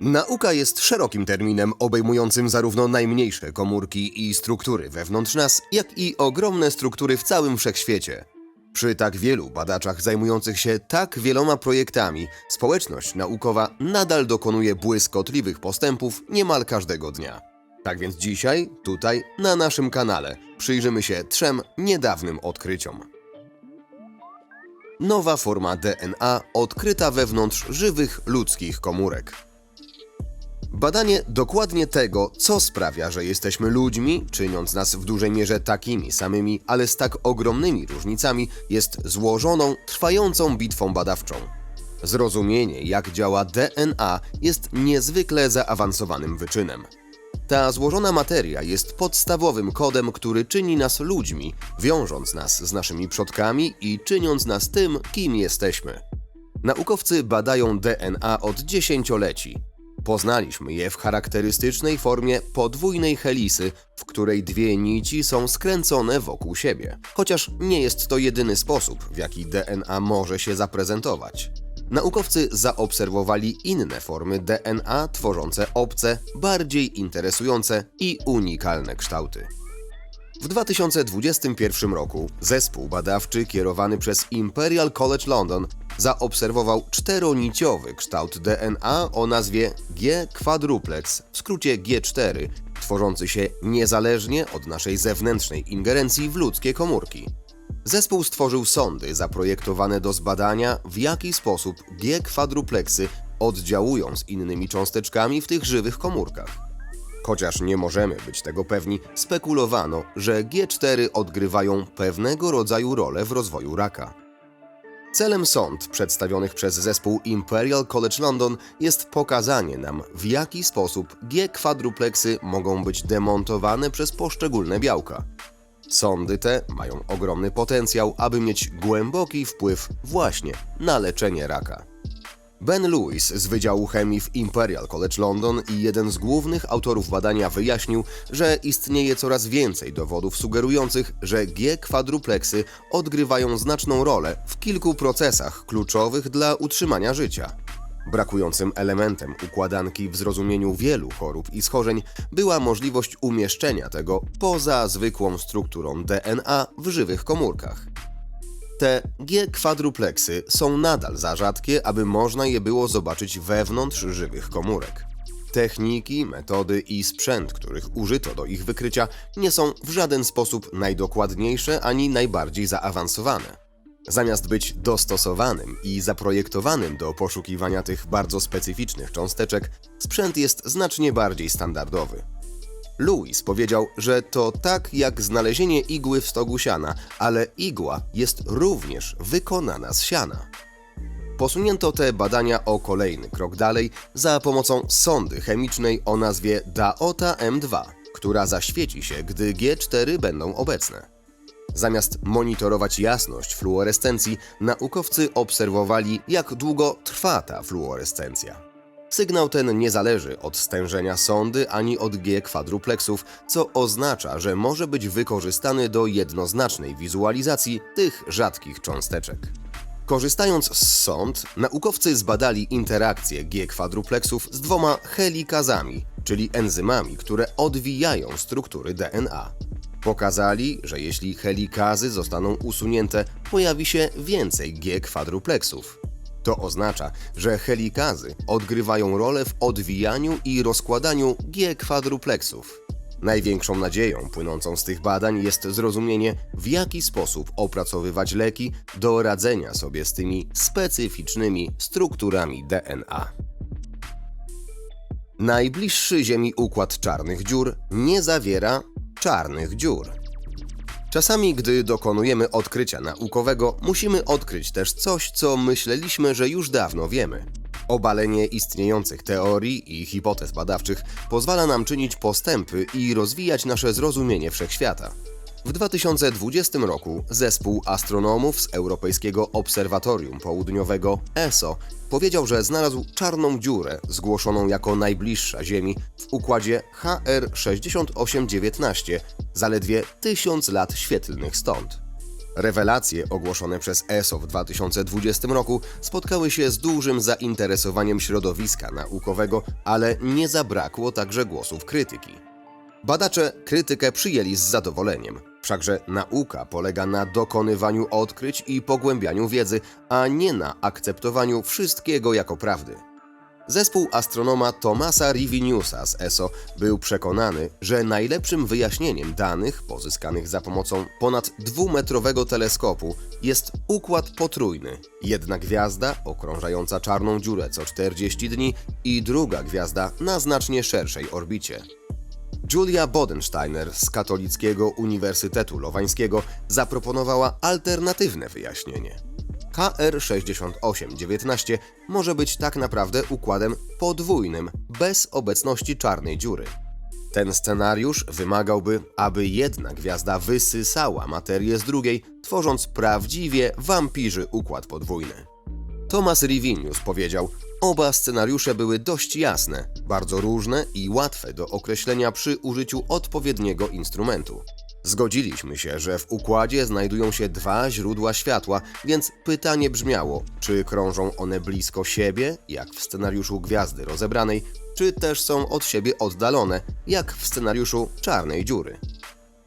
Nauka jest szerokim terminem obejmującym zarówno najmniejsze komórki i struktury wewnątrz nas, jak i ogromne struktury w całym wszechświecie. Przy tak wielu badaczach zajmujących się tak wieloma projektami, społeczność naukowa nadal dokonuje błyskotliwych postępów niemal każdego dnia. Tak więc dzisiaj, tutaj, na naszym kanale, przyjrzymy się trzem niedawnym odkryciom. Nowa forma DNA odkryta wewnątrz żywych ludzkich komórek. Badanie dokładnie tego, co sprawia, że jesteśmy ludźmi, czyniąc nas w dużej mierze takimi samymi, ale z tak ogromnymi różnicami, jest złożoną, trwającą bitwą badawczą. Zrozumienie, jak działa DNA, jest niezwykle zaawansowanym wyczynem. Ta złożona materia jest podstawowym kodem, który czyni nas ludźmi, wiążąc nas z naszymi przodkami i czyniąc nas tym, kim jesteśmy. Naukowcy badają DNA od dziesięcioleci. Poznaliśmy je w charakterystycznej formie podwójnej helisy, w której dwie nici są skręcone wokół siebie. Chociaż nie jest to jedyny sposób, w jaki DNA może się zaprezentować. Naukowcy zaobserwowali inne formy DNA tworzące obce, bardziej interesujące i unikalne kształty. W 2021 roku zespół badawczy kierowany przez Imperial College London zaobserwował czteroniciowy kształt DNA o nazwie G-quadruplex, w skrócie G4, tworzący się niezależnie od naszej zewnętrznej ingerencji w ludzkie komórki. Zespół stworzył sondy zaprojektowane do zbadania, w jaki sposób G-kwadrupleksy oddziałują z innymi cząsteczkami w tych żywych komórkach. Chociaż nie możemy być tego pewni, spekulowano, że G4 odgrywają pewnego rodzaju rolę w rozwoju raka. Celem sąd przedstawionych przez zespół Imperial College London jest pokazanie nam, w jaki sposób G-kwadrupleksy mogą być demontowane przez poszczególne białka. Sądy te mają ogromny potencjał, aby mieć głęboki wpływ właśnie na leczenie raka. Ben Lewis z Wydziału Chemii w Imperial College London i jeden z głównych autorów badania wyjaśnił, że istnieje coraz więcej dowodów sugerujących, że G-kwadrupleksy odgrywają znaczną rolę w kilku procesach kluczowych dla utrzymania życia. Brakującym elementem układanki w zrozumieniu wielu chorób i schorzeń była możliwość umieszczenia tego poza zwykłą strukturą DNA w żywych komórkach. Te G-kwadrupleksy są nadal za rzadkie, aby można je było zobaczyć wewnątrz żywych komórek. Techniki, metody i sprzęt, których użyto do ich wykrycia, nie są w żaden sposób najdokładniejsze ani najbardziej zaawansowane. Zamiast być dostosowanym i zaprojektowanym do poszukiwania tych bardzo specyficznych cząsteczek, sprzęt jest znacznie bardziej standardowy. Louis powiedział, że to tak jak znalezienie igły w stogu siana, ale igła jest również wykonana z siana. Posunięto te badania o kolejny krok dalej za pomocą sondy chemicznej o nazwie Daota M2, która zaświeci się, gdy G4 będą obecne. Zamiast monitorować jasność fluorescencji, naukowcy obserwowali, jak długo trwa ta fluorescencja. Sygnał ten nie zależy od stężenia sondy ani od G-kwadrupleksów, co oznacza, że może być wykorzystany do jednoznacznej wizualizacji tych rzadkich cząsteczek. Korzystając z sond, naukowcy zbadali interakcję G-kwadrupleksów z dwoma helikazami, czyli enzymami, które odwijają struktury DNA. Pokazali, że jeśli helikazy zostaną usunięte, pojawi się więcej G-kwadrupleksów. To oznacza, że helikazy odgrywają rolę w odwijaniu i rozkładaniu G-kwadrupleksów. Największą nadzieją płynącą z tych badań jest zrozumienie, w jaki sposób opracowywać leki do radzenia sobie z tymi specyficznymi strukturami DNA. Najbliższy Ziemi układ czarnych dziur nie zawiera czarnych dziur. Czasami, gdy dokonujemy odkrycia naukowego, musimy odkryć też coś, co myśleliśmy, że już dawno wiemy. Obalenie istniejących teorii i hipotez badawczych pozwala nam czynić postępy i rozwijać nasze zrozumienie wszechświata. W 2020 roku zespół astronomów z Europejskiego Obserwatorium Południowego ESO powiedział, że znalazł czarną dziurę zgłoszoną jako najbliższa Ziemi w układzie HR6819, zaledwie 1000 lat świetlnych stąd. Rewelacje ogłoszone przez ESO w 2020 roku spotkały się z dużym zainteresowaniem środowiska naukowego, ale nie zabrakło także głosów krytyki. Badacze krytykę przyjęli z zadowoleniem. Wszakże nauka polega na dokonywaniu odkryć i pogłębianiu wiedzy, a nie na akceptowaniu wszystkiego jako prawdy. Zespół astronoma Thomasa Riviniusa z ESO był przekonany, że najlepszym wyjaśnieniem danych pozyskanych za pomocą ponad dwumetrowego teleskopu jest układ potrójny. Jedna gwiazda okrążająca czarną dziurę co 40 dni i druga gwiazda na znacznie szerszej orbicie. Julia Bodensteiner z Katolickiego Uniwersytetu Lowańskiego zaproponowała alternatywne wyjaśnienie. KR6819 może być tak naprawdę układem podwójnym, bez obecności czarnej dziury. Ten scenariusz wymagałby, aby jedna gwiazda wysysała materię z drugiej, tworząc prawdziwie wampirzy układ podwójny. Thomas Rivinius powiedział: Oba scenariusze były dość jasne, bardzo różne i łatwe do określenia przy użyciu odpowiedniego instrumentu. Zgodziliśmy się, że w układzie znajdują się dwa źródła światła, więc pytanie brzmiało, czy krążą one blisko siebie, jak w scenariuszu Gwiazdy Rozebranej, czy też są od siebie oddalone, jak w scenariuszu Czarnej Dziury.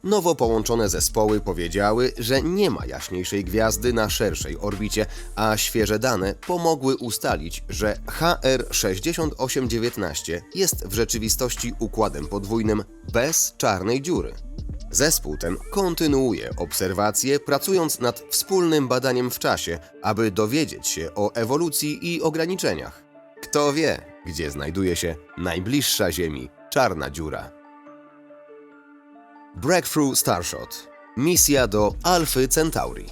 Nowo połączone zespoły powiedziały, że nie ma jaśniejszej gwiazdy na szerszej orbicie, a świeże dane pomogły ustalić, że HR6819 jest w rzeczywistości układem podwójnym bez czarnej dziury. Zespół ten kontynuuje obserwacje, pracując nad wspólnym badaniem w czasie, aby dowiedzieć się o ewolucji i ograniczeniach. Kto wie, gdzie znajduje się najbliższa Ziemi czarna dziura. Breakthrough Starshot misja do Alfy Centauri.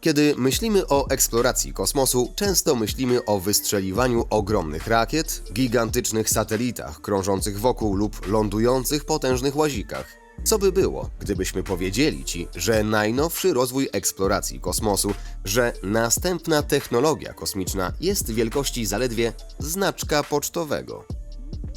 Kiedy myślimy o eksploracji kosmosu, często myślimy o wystrzeliwaniu ogromnych rakiet, gigantycznych satelitach krążących wokół lub lądujących potężnych łazikach. Co by było, gdybyśmy powiedzieli Ci, że najnowszy rozwój eksploracji kosmosu, że następna technologia kosmiczna jest wielkości zaledwie znaczka pocztowego?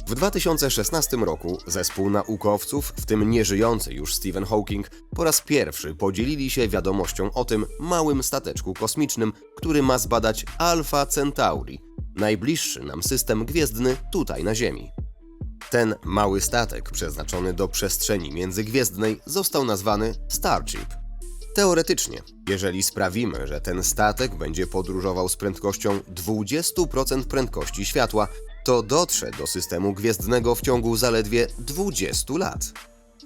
W 2016 roku zespół naukowców, w tym nieżyjący już Stephen Hawking, po raz pierwszy podzielili się wiadomością o tym małym stateczku kosmicznym, który ma zbadać Alpha Centauri, najbliższy nam system gwiezdny tutaj na Ziemi. Ten mały statek przeznaczony do przestrzeni międzygwiezdnej został nazwany Starship. Teoretycznie, jeżeli sprawimy, że ten statek będzie podróżował z prędkością 20% prędkości światła, to dotrze do systemu gwiezdnego w ciągu zaledwie 20 lat.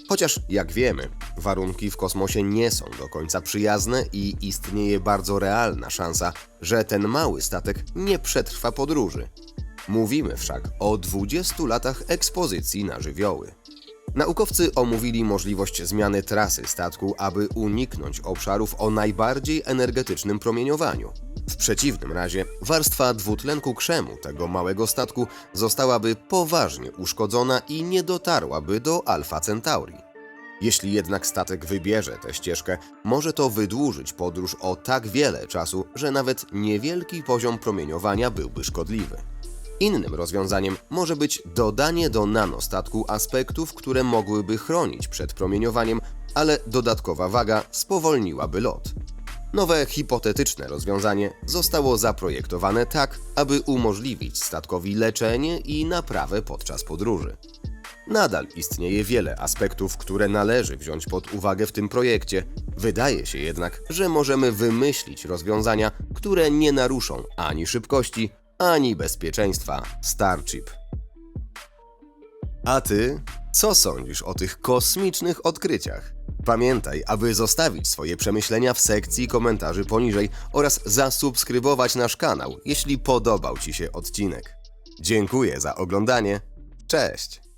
Chociaż, jak wiemy, warunki w kosmosie nie są do końca przyjazne i istnieje bardzo realna szansa, że ten mały statek nie przetrwa podróży. Mówimy wszak o 20 latach ekspozycji na żywioły. Naukowcy omówili możliwość zmiany trasy statku, aby uniknąć obszarów o najbardziej energetycznym promieniowaniu. W przeciwnym razie warstwa dwutlenku krzemu tego małego statku zostałaby poważnie uszkodzona i nie dotarłaby do Alfa Centauri. Jeśli jednak statek wybierze tę ścieżkę, może to wydłużyć podróż o tak wiele czasu, że nawet niewielki poziom promieniowania byłby szkodliwy. Innym rozwiązaniem może być dodanie do nanostatku aspektów, które mogłyby chronić przed promieniowaniem, ale dodatkowa waga spowolniłaby lot. Nowe hipotetyczne rozwiązanie zostało zaprojektowane tak, aby umożliwić statkowi leczenie i naprawę podczas podróży. Nadal istnieje wiele aspektów, które należy wziąć pod uwagę w tym projekcie. Wydaje się jednak, że możemy wymyślić rozwiązania, które nie naruszą ani szybkości, ani bezpieczeństwa Starship. A ty, co sądzisz o tych kosmicznych odkryciach? Pamiętaj, aby zostawić swoje przemyślenia w sekcji komentarzy poniżej oraz zasubskrybować nasz kanał, jeśli podobał Ci się odcinek. Dziękuję za oglądanie. Cześć!